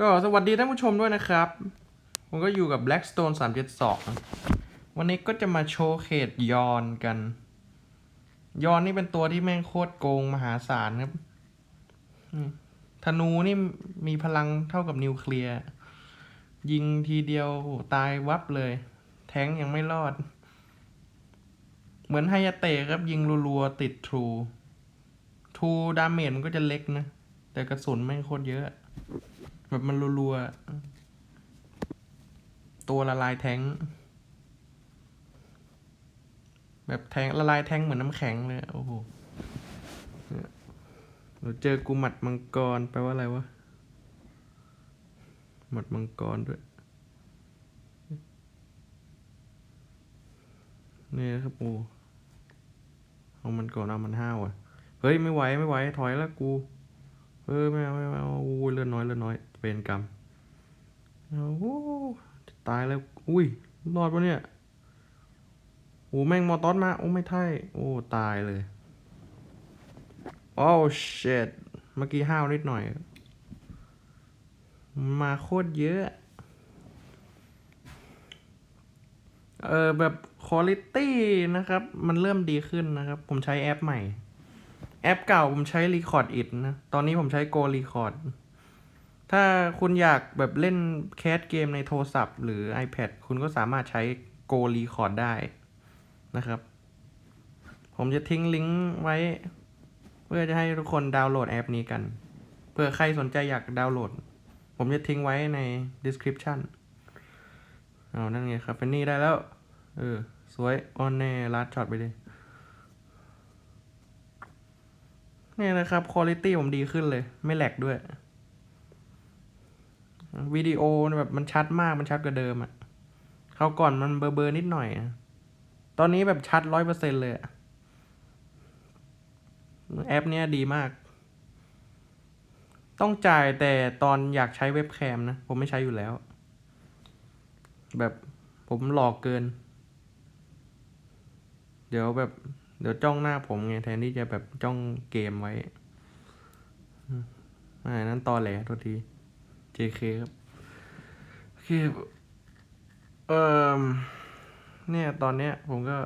ก็สวัสดีท่านผู้ชมด้วยนะครับ ผมก็อยู่กับ Blackstone 372 วันนี้ก็จะมาโชว์เขตยอนกัน ยอนนี่เป็นตัวที่แม่งโคตรโกงมหาศาลครับธนูนี่มีพลังเท่ากับนิวเคลียร์ ยิงทีเดียวตายวับเลย แท้งยังไม่รอด เหมือนไฮยาเตะครับยิงรัวๆ ติดทรูทรูดาเมจมันก็จะเล็กนะ แต่กระสุนแม่งโคตรเยอะ แบบมันรัวๆ ตัวละลายแทงแบบแทงละลายแทงเหมือนน้ำแข็งเลย โอ้โหเราเจอกูหมัดมังกรแปลว่าอะไรวะ หมัดมังกรด้วย นี่นะครับปูเอามันก่อนเอามันห้าวอะ เฮ้ย ไม่ไหว ไม่ไหว ถอยแล้วกู เออไม่เอาไม่เอาอู้ยเลือดน้อยเลือดน้อยเป็นกรรมโอ้โหตายแล้ว อุ้ย รอดปะเนี่ย โอ้แม่งมอตอสมา โอ้ไม่ใช่โอ้ ตายเลย โอ้เชดเมื่อกี้ห้าวนิดหน่อย มาโคตรเยอะ เออแบบคุณ i t y นะครับ มันเริ่มดีขึ้นนะครับ ผมใช้แอปใหม่ แอปเก่าผมใช้ Record It นะ ตอนนี้ผมใช้ Go Record ถ้าคุณอยากแบบเล่นแคสเกมในโทรศัพท์ หรือ iPad คุณก็สามารถใช้ Go Record ได้นะครับ ผมจะทิ้งลิงก์ไว้ เพื่อจะให้ทุกคนดาวน์โหลดแอปนี้กันเผื่อใครสนใจอยากดาวน์โหลด ผมจะทิ้งไว้ใน description เอานั่นไงครับเฟนนี่ได้แล้ว เออ สวยออนแน่ลัดช็อตไปเลย เนี่ยนะครับคุณ i t y ผมดีขึ้นเลย ไม่แหลกด้วย วิดีโอแบบมันชัดมากมันชัดกว่าเดิมอะคราก่อนมันเบอร์เบอร์นิดหน่อยอะตอนนี้แบบชัดร้อยเปอร์เซ็นเลยอะแอปเนี้ยดีมาก ต้องจ่ายแต่ตอนอยากใช้เว็บแคมนะ ผมไม่ใช้อยู่แล้ว แบบผมหลอกเกิน เดี๋ยวแบบ เดี๋ยวจ้องหน้าผมไงแทนที่จะแบบจ้องเกมไว้อ่านั้นตอแหลโทษที JK ครับโอเคเอ่อเนี่ยตอนเนี้ย ผมก็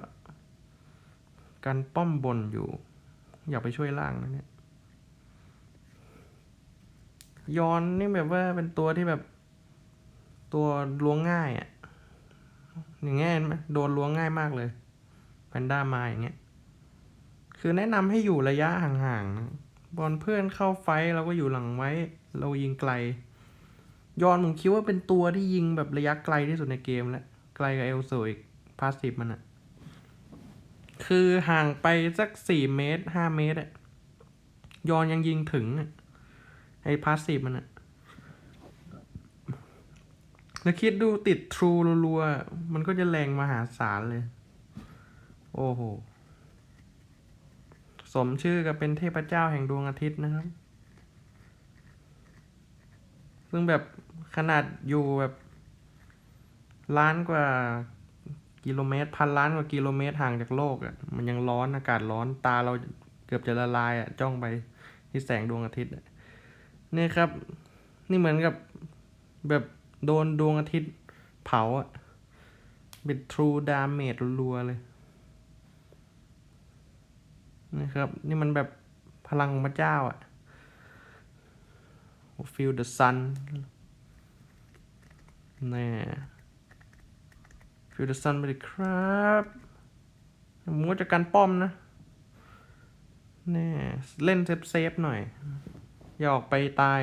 กันป้อมบนอยู่ อยากไปช่วยล่างนะเนี่ยยอนนี่แบบว่าเป็นตัวที่แบบ ตัวล้วงง่ายอะ่ะอย่างเงี้ยเห็นไหมโดนล้วงง่ายมากเลยแพนด้ามาอย่างเงี้ย คือแนะนำให้อยู่ระยะห่างๆ บอลเพื่อนเข้าไฟเราก็อยู่หลังไว้ เรายิงไกล ยอนผมคิดว่าเป็นตัวที่ยิงแบบระยะไกลที่สุดในเกมแล้ว ไกลกับเอลโซอีกพาสซีฟมันอะคือห่างไปสักสี่เมตรห้าเมตรอะยอนยังยิงถึงอะไอ้พาสซีฟมันอะแล้วคิดดูติดทรูรัวๆมันก็จะแรงมหาศาลเลย โอ้โห สมชื่อกับเป็นเทพเจ้าแห่งดวงอาทิตย์นะครับ ซึ่งแบบขนาดอยู่แบบล้านกว่ากิโลเมตรพันล้านกว่ากิโลเมตรห่างจากโลกอะ่ะมันยังร้อนอากาศร้อนตาเราเกือบจะละลายอะ่ะจ้องไปที่แสงดวงอาทิตย์นี่ครับ นี่เหมือนกับแบบโดนดวงอาทิตย์เผาอะ่ะเป็น true damage รัวๆเลย นะครับ นี่มันแบบพลังพระเจ้าอะ่ะ feel the sun แน่ feel the sun ไปเลยครับมก็จะกันป้อมนะแน่เล่นเซฟเซฟหน่อย อย่าออกไปตาย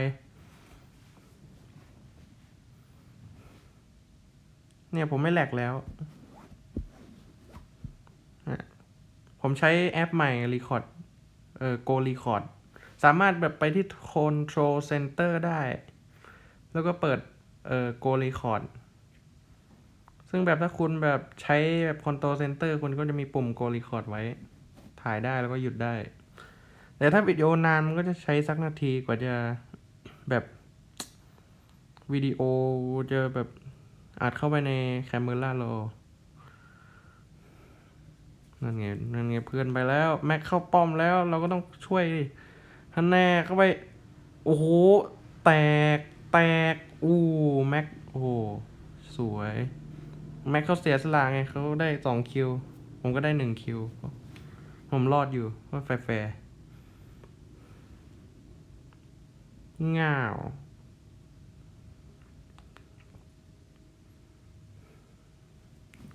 เนี่ยผมไม่แหลกแล้วเนี่ย ผมใช้แอปใหม่ Record เอ่อ Go Record สามารถแบบไปที่ Control Center ได้ แล้วก็เปิดเอ่อ Go Record ซึ่งแบบถ้าคุณแบบใช้แบบ Control Center คุณก็จะมีปุ่ม Go Record ไว้ ถ่ายได้แล้วก็หยุดได้ แต่ถ้าวิดีโอนานมันก็จะใช้สักนาทีกว่าจะแบบวิดีโอจะแบบอัดเข้าไปใน Camera Raw นั่นไงนั่นไงเพื่อนไปแล้ว แม็กเข้าป้อมแล้ว เราก็ต้องช่วยดิท่านแน่เข้าไป โอ้โห แตก แตก อู้แม็ก โอ้โหสวย แม็กเขาเสียสละไงเขาได้สองคิว ผมก็ได้หนึ่งคิว ผมรอดอยู่ว่าแฟร์ง่าว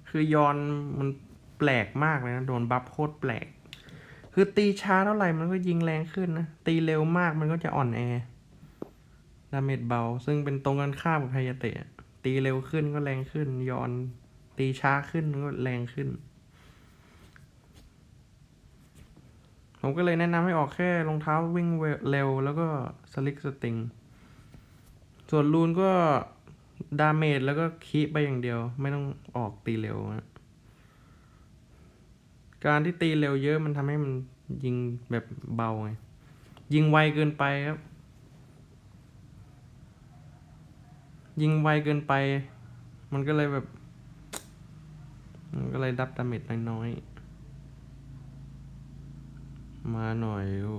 คือยอนมัน แปลกมากเลยนะ โดนบัฟโคตรแปลก คือตีช้าเท่าไหร่มันก็ยิงแรงขึ้นนะ ตีเร็วมากมันก็จะอ่อนแอ ดาเมจเบา ซึ่งเป็นตรงกันข้ามกับไฮยาเตะ ตีเร็วขึ้นก็แรงขึ้น ยอน ตีช้าขึ้นก็แรงขึ้น ผมก็เลยแนะนำให้ออกแค่รองเท้าวิ่งเร็วแล้วก็สลิกสติง ส่วนรูนก็ดาเมจแล้วก็คีไปอย่างเดียว ไม่ต้องออกตีเร็วนะ การที่ตีเร็วเยอะมันทำให้มันยิงแบบเบาไง ยิงไวเกินไปครับ ยิงไวเกินไป มันก็เลยแบบ มันก็เลยดับดาเมจน้อยๆ มาหน่อยอ้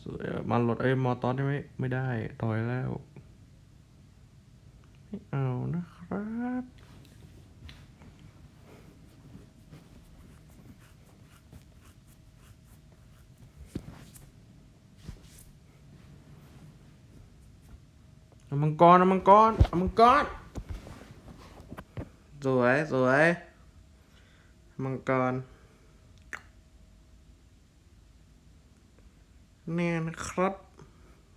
สวยอะมาหลดเอ้มอตอสได้ไหมไม่ได้ ต่อยแล้ว ไม่เอานะครับ เอามังกรเอามังกรเอามังกรสวยสวยมังกรเนี่ยนะครับ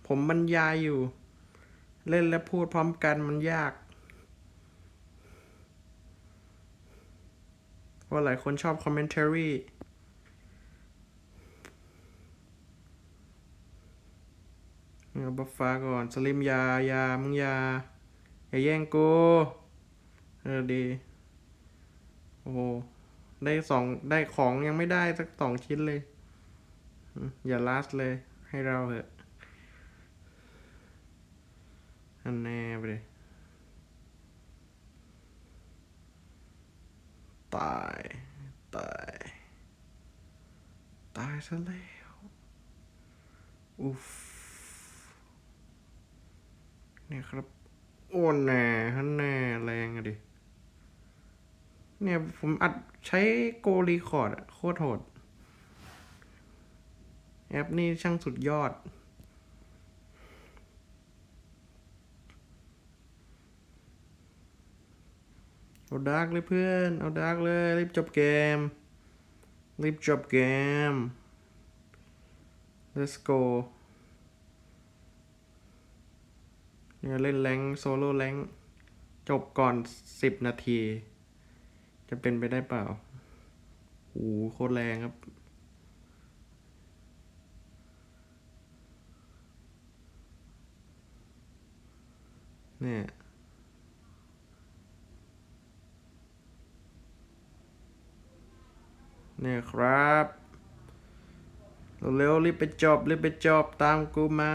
ผมบรรยายอยู่ เล่นและพูดพร้อมกันมันยากเพราะหลายคนชอบคอมเมนต์ r เอาบัฟฟ้าก่อนสลิมยายามึงยาอย่าแย่งกูเออดี โอ้โหได้สองได้ของยังไม่ได้สักสองชิ้นเลย อย่าลาสเลย ให้เราเถอะอันแน่ไปเลยตาย ตาย ตายซะแล้ว อุฟ เนี่ยครับ โอ้แน่ฮันแน่แรงอะดิ เนี่ยผมอัดใช้โกรีคอร์ดอะโคตรโหด แอปนี่ช่างสุดยอดเอาดาร์กเลยเพื่อน เอาดาร์กเลย รีบจบเกม รีบจบเกม let's go เนี่ยเล่นแรงโซโล่แรงจบก่อนสิบนาที จะเป็นไปได้เปล่าโอ้โหโคตรแรงครับ เนี่ยเนี่ยครับ เร็วๆรีบไปจบรีบไปจบตามกูมา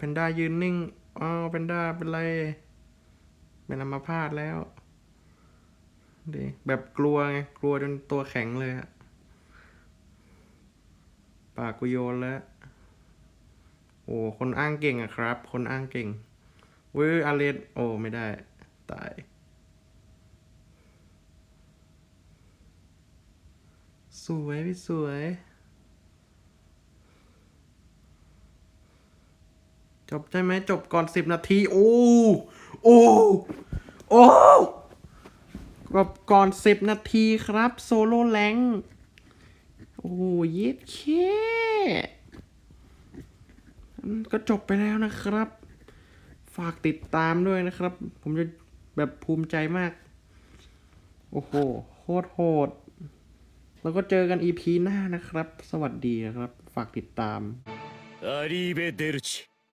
เอาแพนด้ายืนนิ่งอ๋อแพนด้าเป็นไร เป็นอัมาพาตแล้วดีแบบกลัวไง กลัวจนตัวแข็งเลยอะปากกูโยนแล้ว โอ้ คนอ้างเก่งอะครับ คนอ้างเก่งเว้ยอาเลนโอ้ ไม่ได้ ตาย สวยพี่สวย จบใช่ไหมจบก่อนสิบนาที โอ้โอ้โอ้จบก่อนสิบนาทีครับ โซโล่แรงโอ้เย็ดเคก็จบไปแล้วนะครับ ฝากติดตามด้วยนะครับ ผมจะแบบภูมิใจมาก โอ้โหโคตรโหด แล้วก็เจอกัน EP หน้านะครับ สวัสดีนะครับ ฝากติดตามอารีเบเดลช